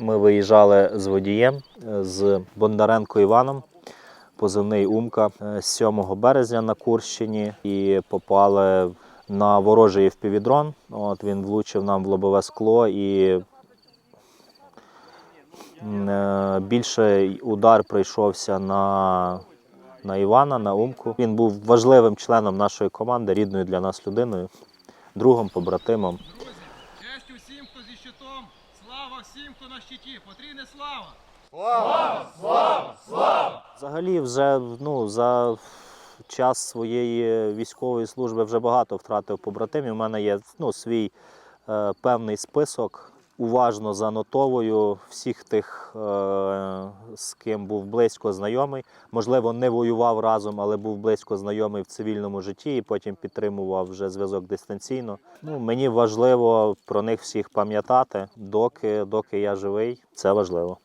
Ми виїжджали з водієм е, з Бондаренко Іваном, позивний Умка, е, 7 березня на Курщині і попали на ворожий впівдрон. От він влучив нам в лобове скло і е, більше удар прийшовся на, на Івана, на Умку. Він був важливим членом нашої команди, рідною для нас людиною, другом, побратимом. Честь усім, хто зі щитом, слава всім, хто на щиті, потрійне слава! Взагалі, вже ну, за час своєї військової служби вже багато втратив побратимів. У мене є ну, свій е, певний список. Уважно занотовую всіх тих, е, з ким був близько знайомий. Можливо, не воював разом, але був близько знайомий в цивільному житті і потім підтримував вже зв'язок дистанційно. Ну, мені важливо про них всіх пам'ятати, доки, доки я живий. Це важливо.